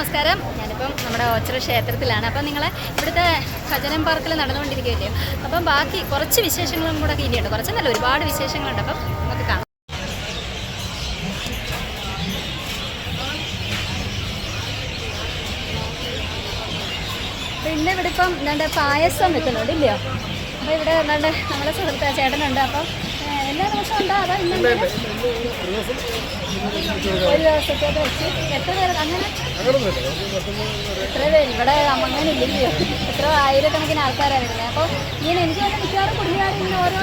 നമസ്കാരം. ഞാനിപ്പം നമ്മുടെ ഓച്ചിറ ക്ഷേത്രത്തിലാണ്. അപ്പം നിങ്ങൾ ഇവിടുത്തെ ഭജനം പാർക്കിൽ നടന്നുകൊണ്ടിരിക്കുകയല്ലേ? അപ്പം ബാക്കി കുറച്ച് വിശേഷങ്ങളും കൂടെ ഇനിയുണ്ട്. കുറച്ചെന്നല്ല ഒരുപാട് വിശേഷങ്ങളുണ്ട്. അപ്പം നമുക്ക് കാണാം. പിന്നെ ഇവിടെ ഇപ്പം എന്താണ്ട് പായസം വെക്കുന്നുണ്ട് ഇല്ലയോ? അപ്പോൾ ഇവിടെ എന്താണ്ട് നമ്മുടെ സുഹൃത്ത് ചേട്ടനുണ്ട്. അപ്പം ഇവിടെ എത്ര ആയിരക്കണക്കിന് ആൾക്കാരാണ് വരുന്നത് ഇങ്ങനെ എനിക്ക് തന്നെ മിക്കവാറും കുടുംബക്കാർ ഓരോ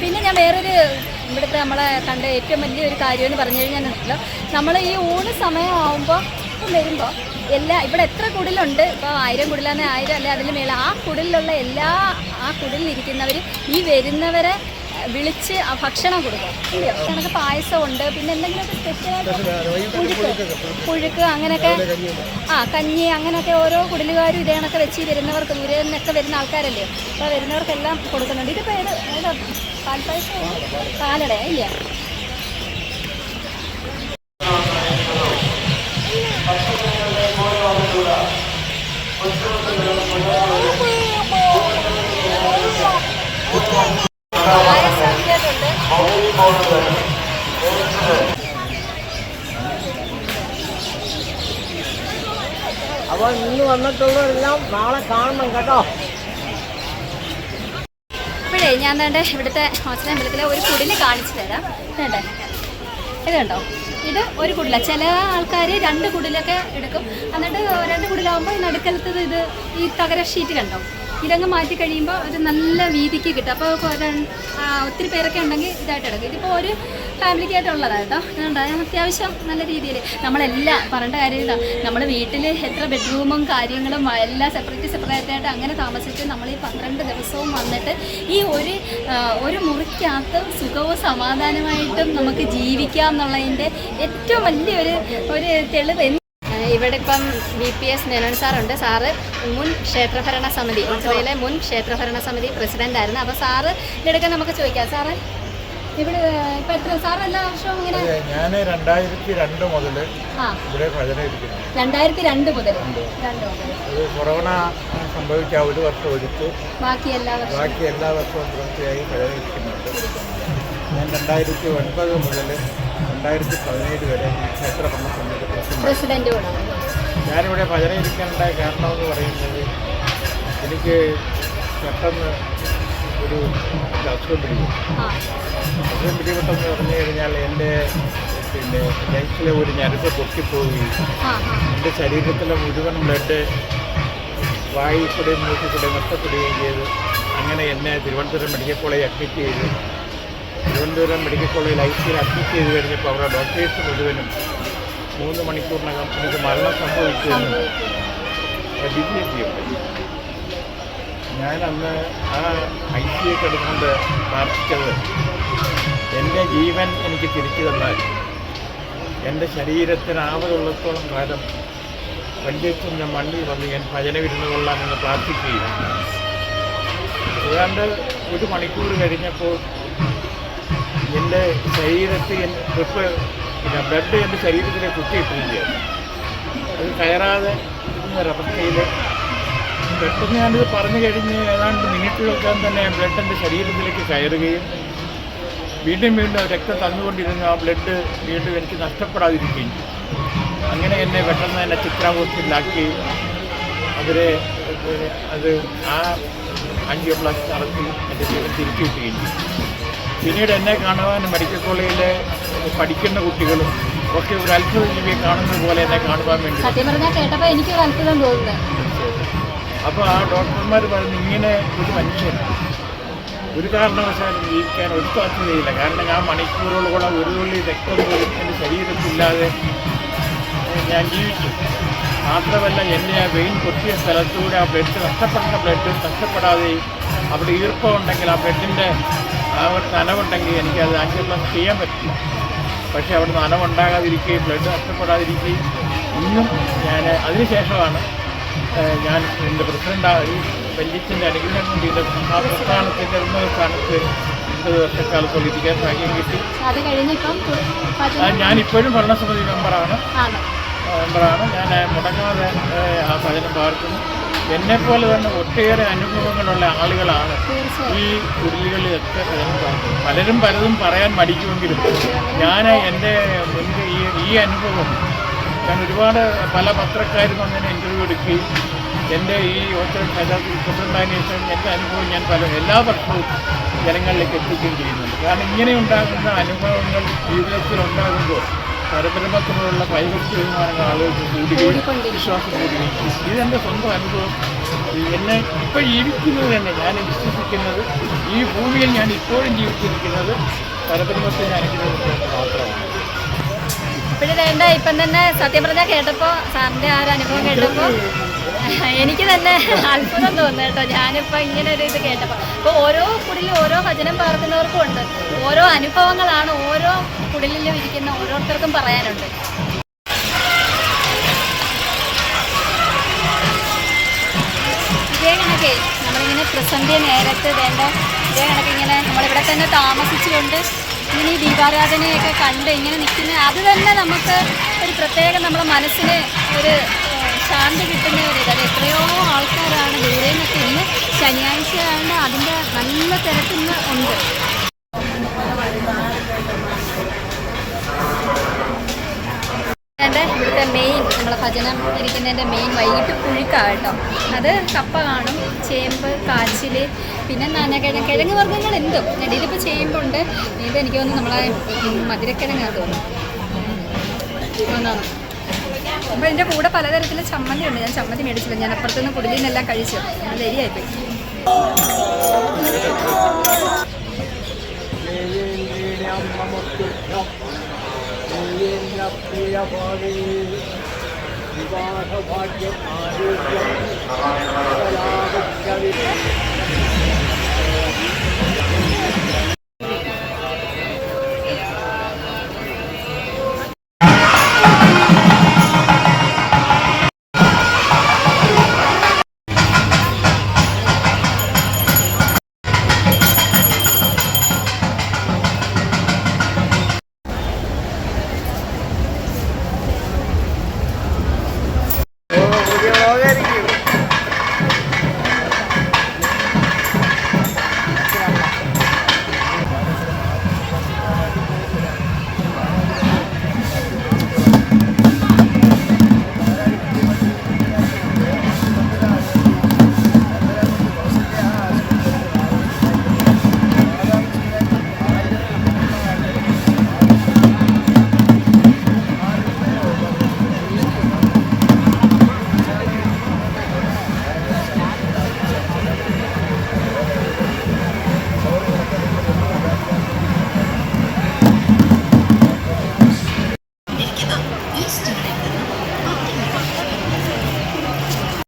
പിന്നെ ഞാൻ വേറൊരു ഇവിടുത്തെ നമ്മളെ കണ്ട ഏറ്റവും വലിയൊരു കാര്യം എന്ന് പറഞ്ഞു കഴിഞ്ഞാൽ നമ്മൾ ഈ ഊണ് സമയമാകുമ്പോൾ ഇപ്പം വരുമ്പോൾ എല്ലാ ഇവിടെ എത്ര കുടിലുണ്ട് ഇപ്പോൾ ആയിരം കുടിലാണ് ആയിരം അല്ലെ അതിന് മേലെ ആ കുടിലുള്ള എല്ലാ ആ കുടിലിരിക്കുന്നവർ ഈ വരുന്നവരെ വിളിച്ച് ഭക്ഷണം കൊടുക്കും. ഇല്ലയോ പായസം ഉണ്ട് പിന്നെ എന്തെങ്കിലുമൊക്കെ സ്പെഷ്യലായിട്ട് പുഴുക്ക്. പുഴുക്ക് അങ്ങനെയൊക്കെ ആ കഞ്ഞി അങ്ങനെയൊക്കെ ഓരോ കുടിലുകാരും ഇതേ കണക്കെ വെച്ച് വരുന്നവർക്ക് ദൂരെ നിന്നൊക്കെ വരുന്ന ആൾക്കാരല്ലേ? അപ്പോൾ വരുന്നവർക്കെല്ലാം കൊടുക്കുന്നുണ്ട്. ഇതിപ്പോൾ ഏതാ പാൽപ്പായസം? പാലട ഇല്ല? അപ്പോൾ ഇന്ന് വന്നിട്ടുള്ളവരെല്ലാം നാളെ കാണണം കേട്ടോ. ഇപ്പോഴേ ഞാൻ വേണ്ട ഇവിടുത്തെ ഹോസ്റ്റൽ അമ്പലത്തിലെ ഒരു കുടിൽ കാണിച്ചു തരാം. വേണ്ടേ ഇത് കണ്ടോ? ഇത് ഒരു കുടില. ചില ആൾക്കാർ രണ്ട് കുടിലൊക്കെ എടുക്കും. എന്നിട്ട് രണ്ട് കുടിലാകുമ്പോൾ നടുക്കലത്തത് ഇത് ഈ തകര ഷീറ്റ് കണ്ടോ? ഇതങ്ങ് മാറ്റി കഴിയുമ്പോൾ ഒരു നല്ല വീതിക്ക് കിട്ടും. അപ്പോൾ ഒത്തിരി പേരൊക്കെ ഉണ്ടെങ്കിൽ ഇതായിട്ട് എടുക്കും. ഇതിപ്പോൾ ഒരു ഫാമിലിക്കായിട്ടുള്ളതാണ് കേട്ടോ. കണ്ടോ? അത്യാവശ്യം നല്ല രീതിയിൽ നമ്മളെല്ലാം പറയേണ്ട കാര്യമില്ല നമ്മൾ വീട്ടിൽ എത്ര ബെഡ്റൂമും കാര്യങ്ങളും എല്ലാം സെപ്പറേറ്റ് സെപ്പറേറ്റ് ആയിട്ട് അങ്ങനെ താമസിച്ച് നമ്മൾ ഈ പന്ത്രണ്ട് ദിവസവും വന്നിട്ട് ഈ ഒരു ഒരു മുറിക്കകത്ത് സുഖവും സമാധാനമായിട്ടും നമുക്ക് ജീവിക്കാം എന്നുള്ളതിന്റെ ഏറ്റവും വലിയൊരു ഒരു തെളിവ് ഇവിടെ ഇപ്പം ബി പി എസ് മേനോൻ സാറുണ്ട്. സാറ് മുൻ ക്ഷേത്രഭരണ സമിതി ഉൾച്ചറയിലെ മുൻ ക്ഷേത്രഭരണ സമിതി പ്രസിഡന്റ് ആയിരുന്നു അപ്പോൾ സാറ് ഇടയ്ക്ക് നമുക്ക് ചോദിക്കാം. സാറ് ഇവിടെ ഇപ്പം എത്ര? സാർ എല്ലാ വർഷവും ഇങ്ങനെ ഞാൻ രണ്ടായിരത്തി രണ്ട് മുതൽ ഇവിടെ ഭജന ഇരിക്കുന്നു രണ്ടായിരത്തി രണ്ട് മുതൽ രണ്ട് മുതൽ കൊറോണ സംഭവിച്ച ഒരു വർഷം ഒഴിച്ച് ബാക്കി എല്ലാ വർഷവും. ബാക്കി എല്ലാ വർഷവും തുടർച്ചയായി ഭജന ഇരിക്കുന്നുണ്ട് ഞാൻ രണ്ടായിരത്തി ഒൻപത് മുതൽ രണ്ടായിരത്തി പതിനേഴ് വരെ ക്ഷേത്ര പ്രസിഡന്റ് ഞാനിവിടെ ഭജന ഇരിക്കേണ്ട കാരണമെന്ന് പറയുന്നത് എനിക്ക് പെട്ടെന്ന് ഒരു അസുഖം പിടിക്കും അസുഖം പിടിപെട്ടെന്ന് പറഞ്ഞു കഴിഞ്ഞാൽ എന്റെ പിന്നെ ലൈഫിലെ ഒരു ഞരമ്പ് പൊട്ടിപ്പോവുകയും എന്റെ ശരീരത്തിലെ മുഴുവൻ ബ്ലഡ് വായിൽ കൂടെ മൂക്കിൽ കൂടെ നഷ്ടപ്പെടുകയും ചെയ്തു അങ്ങനെ എന്നെ തിരുവനന്തപുരം മെഡിക്കൽ കോളേജ് അഡ്മിറ്റ് ചെയ്തു. തിരുവനന്തപുരം മെഡിക്കൽ കോളേജിൽ ഐ സിയിൽ അഡ്മിറ്റ് ചെയ്ത് കഴിഞ്ഞപ്പോൾ അവരുടെ ഡോക്ടേഴ്സ് മുഴുവനും മൂന്ന് മണിക്കൂറിനകം എനിക്ക് മരണം സംഭവിച്ചു എന്ന് ഡിഗ്നേറ്റ് ചെയ്യപ്പെട്ടു ഞാൻ അന്ന് ആ ഐ സി കിടന്നുകൊണ്ട് പ്രാർത്ഥിച്ചത് എന്റെ ജീവൻ എനിക്ക് തിരിച്ചു തന്നാൽ എന്റെ ശരീരത്തിന് ആവതുള്ളത്തോളം കാലം ഞാൻ മണ്ണിൽ വന്ന് ഞാൻ ഭജന വിരുന്ന് കൊള്ളാമെന്ന് പ്രാർത്ഥിക്കുകയും. ഏതാണ്ട് ഒരു മണിക്കൂർ കഴിഞ്ഞപ്പോൾ എന്റെ ശരീരത്തിൽ ട്രിപ്പ് പിന്നെ ബ്ലഡ് എന്റെ ശരീരത്തിലെ കുത്തിയിട്ടിരിക്കുകയാണ്. അത് കയറാതെ ഇരുന്നൊരവസ്ഥയിൽ പെട്ടെന്ന് ഞാനിത് പറഞ്ഞു കഴിഞ്ഞ് ഏതാണ്ട് മിനിറ്റുകൾക്കാൻ തന്നെ ബ്ലഡ് എന്റെ ശരീരത്തിലേക്ക് കയറുകയും വീണ്ടും വീണ്ടും രക്തം തന്നുകൊണ്ടിരുന്ന ആ ബ്ലഡ് വീണ്ടും എനിക്ക് നഷ്ടപ്പെടാതിരിക്കുകയും അങ്ങനെ എന്നെ പെട്ടെന്ന് തന്നെ ചിത്ര ഹോസ്പിറ്റലിലാക്കി. അവരെ അത് ആ ആൻജിയോപ്ലാസ്റ്റ് നടത്തി എന്റെ ജീവൻ തിരിച്ചു കിട്ടുകയും പിന്നീട് എന്നെ കാണുവാൻ മെഡിക്കൽ കോളേജിലെ പഠിക്കുന്ന കുട്ടികളും ഒക്കെ ഒരു അത്ഭുത ജീവിയെ കാണുന്നത് പോലെ എന്നെ കാണുവാൻ വേണ്ടി സത്യം പറഞ്ഞാൽ കേട്ടപ്പോൾ എനിക്കൊരു അത്ഭുതം തോന്നുന്നത് അപ്പോൾ ആ ഡോക്ടർമാർ പറഞ്ഞു ഇങ്ങനെ ഒരു മനുഷ്യൻ ഒരു കാരണവശാലും ജീവിക്കാൻ ഒരു സാധ്യതയില്ല കാരണം ഞാൻ മണിക്കൂറുകളോളം ഒരു തുള്ളി രക്തം പോലും എന്റെ ശരീരത്തില്ലാതെ ഞാൻ ജീവിച്ചു മാത്രമല്ല എന്നെ ആ വെയിൻ പൊട്ടിയ സ്ഥലത്തൂടെ ആ ബ്ലഡ് നഷ്ടപ്പെടുന്ന ബ്ലഡ് നഷ്ടപ്പെടാതെയും അവിടെ ഈർപ്പമുണ്ടെങ്കിൽ ആ ബ്ലഡിന്റെ ആ ഒരു നനവുണ്ടെങ്കിൽ എനിക്കത് ആശീർവാദം ചെയ്യാൻ പറ്റില്ല. പക്ഷേ അവിടെ നനവുണ്ടാകാതിരിക്കുകയും ബ്ലഡ് നഷ്ടപ്പെടാതിരിക്കുകയും ഇന്നും ഞാൻ അതിനുശേഷമാണ് ഞാൻ എന്റെ പ്രസിഡന്റായി ഈ ബെഞ്ചിന്റെ അനുഗ്രഹം ഇത് ആ പ്രസ്ഥാനത്തിന്റെ ഉന്നത സ്ഥാനത്ത് ഒൻപത് വർഷക്കാലത്തോളം ഇരിക്കാൻ ഭാഗ്യം കിട്ടി. അത് കഴിഞ്ഞിപ്പം ഞാനിപ്പോഴും ഭരണസമിതി മെമ്പറാണ്. മെമ്പറാണ്. ഞാൻ മുടങ്ങാതെ ആ ഭജനം പാർക്കുന്നു. പോലെ തന്നെ ഒട്ടേറെ അനുഭവങ്ങളുള്ള ആളുകളാണ് ഈ കുടിലുകളിലൊക്കെ ഭജനം പാർക്കുന്നത്. പലരും പലതും പറയാൻ മടിക്കുമെങ്കിലും ഞാൻ എന്റെ മുൻപ് ഈ ഈ അനുഭവം ഞാൻ ഒരുപാട് പല പത്രക്കാരും അങ്ങനെ ഇന്റർവ്യൂ എടുക്കുകയും എന്റെ ഈ ശേഷം എന്റെ അനുഭവം ഞാൻ പല എല്ലാ വർഷവും ജനങ്ങളിലേക്ക് എത്തിക്കുകയും ചെയ്യുന്നുണ്ട്. കാരണം ഇങ്ങനെ ഉണ്ടാകുന്ന അനുഭവങ്ങൾ ജീവിതത്തിൽ ഉണ്ടാകുമ്പോൾ പരബ്രഹ്മത്തിനോടുള്ള ഭയഭക്തി തീരുമാനങ്ങൾ ആളുകൾക്ക് കൂടുകയും വിശ്വാസം കൂടുകയും. ഇതെന്റെ സ്വന്തം അനുഭവം. എന്നെ ഇപ്പോൾ ജീവിക്കുന്നത് തന്നെ ഞാൻ വിശ്വസിക്കുന്നത് ഈ ഭൂമിയിൽ ഞാൻ ഇപ്പോഴും ജീവിച്ചിരിക്കുന്നത് അനുഗ്രഹിക്കുന്നത് മാത്രമാണ് ഇപ്പോഴും വേണ്ട ഇപ്പം തന്നെ സത്യം പറഞ്ഞാൽ കേട്ടപ്പോൾ സാറിന്റെ ആ ഒരു അനുഭവം കേട്ടപ്പോൾ എനിക്ക് തന്നെ അത്ഭുതം തോന്നുന്നു കേട്ടോ. ഞാനിപ്പോൾ ഇങ്ങനെ ഒരു ഇത് കേട്ടപ്പോൾ. അപ്പോൾ ഓരോ കുടിലും ഓരോ ഭജനം പാർക്കുന്നവർക്കും ഉണ്ട്. ഓരോ അനുഭവങ്ങളാണ് ഓരോ കുടിലിലും ഇരിക്കുന്ന ഓരോരുത്തർക്കും പറയാനുണ്ട്. ഇതേ കണക്കേ നമ്മളിങ്ങനെ പ്രസന്റ് നേരത്ത് വേണ്ട ഇതേ കണക്ക് ഇങ്ങനെ നമ്മളിവിടെ തന്നെ താമസിച്ചുകൊണ്ട് ഈ ദീപാരാധനയൊക്കെ കണ്ട് ഇങ്ങനെ നിൽക്കുന്ന അത് തന്നെ നമുക്ക് ഒരു പ്രത്യേകം നമ്മുടെ മനസ്സിന് ഒരു ശാന്തി കിട്ടുന്ന ഒരു ഇത്. എത്രയോ ആൾക്കാരാണ് ദൂരെ നിന്നൊക്കെ ഇന്ന് ശനിയാഴ്ച ആയതുകൊണ്ട് അതിന്റെ നല്ല തിരക്കിന്ന് ഉണ്ട്. ഭജനം ഇരിക്കുന്നതിന്റെ മെയിൻ വൈകിട്ട് പുഴുക്കാണ് കേട്ടോ. അത് കപ്പ കാണും ചേമ്പ് കാച്ചിൽ പിന്നെ നനകിഴങ്ങ് കിഴങ്ങ് വർഗങ്ങൾ എന്തും ഇടയിലിപ്പോൾ ചേമ്പുണ്ട്. ഇത് എനിക്ക് തോന്നുന്നു നമ്മളെ മധുരക്കിഴങ്ങാ തോന്നുന്നു. ഒന്നാണ് അപ്പോൾ എന്റെ കൂടെ പലതരത്തിൽ ചമ്മന്തി ഉണ്ട് ഞാൻ ചമ്മന്തി മേടിച്ചില്ല. ഞാൻ അപ്പുറത്തുനിന്ന് നിന്നെല്ലാം കഴിച്ചു. അത് ശരിയായിപ്പോയി. ദേവേന്ദ്രീണാം നമസ്തുഭ്യം ദേവേന്ദ്ര പ്രിയഭാഗേ विवाहभाग्यम् आरोग्यम् Dios,